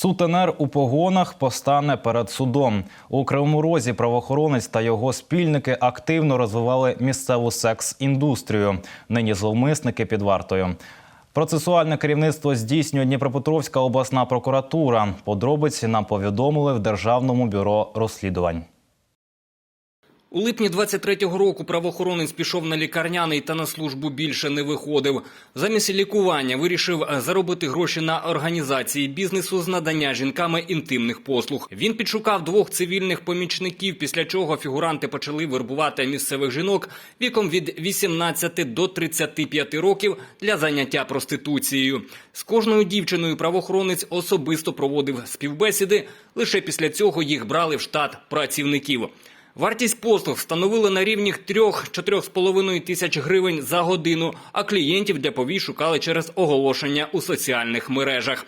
Сутенер у погонах постане перед судом. У Кривому Розі правоохоронець та його спільники активно розвивали місцеву секс-індустрію. Нині зловмисники під вартою. Процесуальне керівництво здійснює Дніпропетровська обласна прокуратура. Подробиці нам повідомили в Державному бюро розслідувань. У липні 23-го року правоохоронець пішов на лікарняний та на службу більше не виходив. Замість лікування вирішив заробити гроші на організації бізнесу з надання жінками інтимних послуг. Він підшукав двох цивільних помічників, після чого фігуранти почали вербувати місцевих жінок віком від 18 до 35 років для заняття проституцією. З кожною дівчиною правоохоронець особисто проводив співбесіди. Лише після цього їх брали в штат працівників. Вартість послуг встановили на рівні 3-4,5 тисяч гривень за годину, а клієнтів для повій шукали через оголошення у соціальних мережах.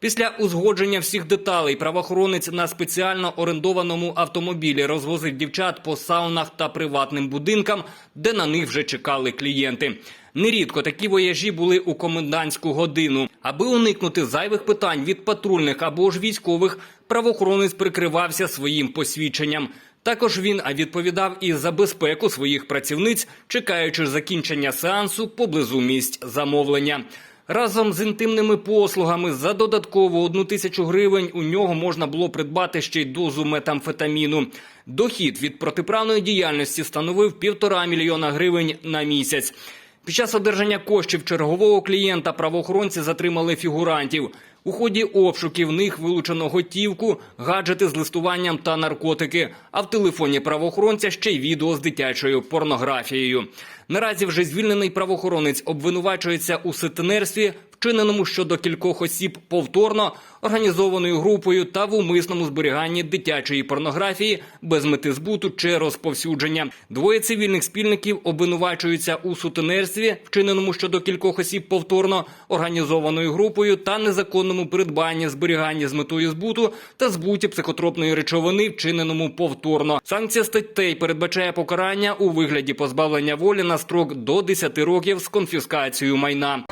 Після узгодження всіх деталей правоохоронець на спеціально орендованому автомобілі розвозив дівчат по саунах та приватним будинкам, де на них вже чекали клієнти. Нерідко такі вояжі були у комендантську годину. Аби уникнути зайвих питань від патрульних або ж військових, правоохоронець прикривався своїм посвідченням. Також він відповідав і за безпеку своїх працівниць, чекаючи закінчення сеансу поблизу місць замовлення. Разом з інтимними послугами за додаткову одну тисячу гривень у нього можна було придбати ще й дозу метамфетаміну. Дохід від протиправної діяльності становив півтора мільйона гривень на місяць. Під час одержання коштів чергового клієнта правоохоронці затримали фігурантів. У ході обшуків них вилучено готівку, гаджети з листуванням та наркотики. А в телефоні правоохоронця ще й відео з дитячою порнографією. Наразі вже звільнений правоохоронець обвинувачується у сутенерстві, вчиненому щодо кількох осіб повторно, організованою групою та в умисному зберіганні дитячої порнографії без мети збуту чи розповсюдження. Двоє цивільних спільників обвинувачуються у сутенерстві, вчиненому щодо кількох осіб повторно, організованою групою та незаконному придбанні, зберіганні з метою збуту та збуті психотропної речовини, вчиненому повторно. Санкція статей передбачає покарання у вигляді позбавлення волі на строк до 10 років з конфіскацією майна.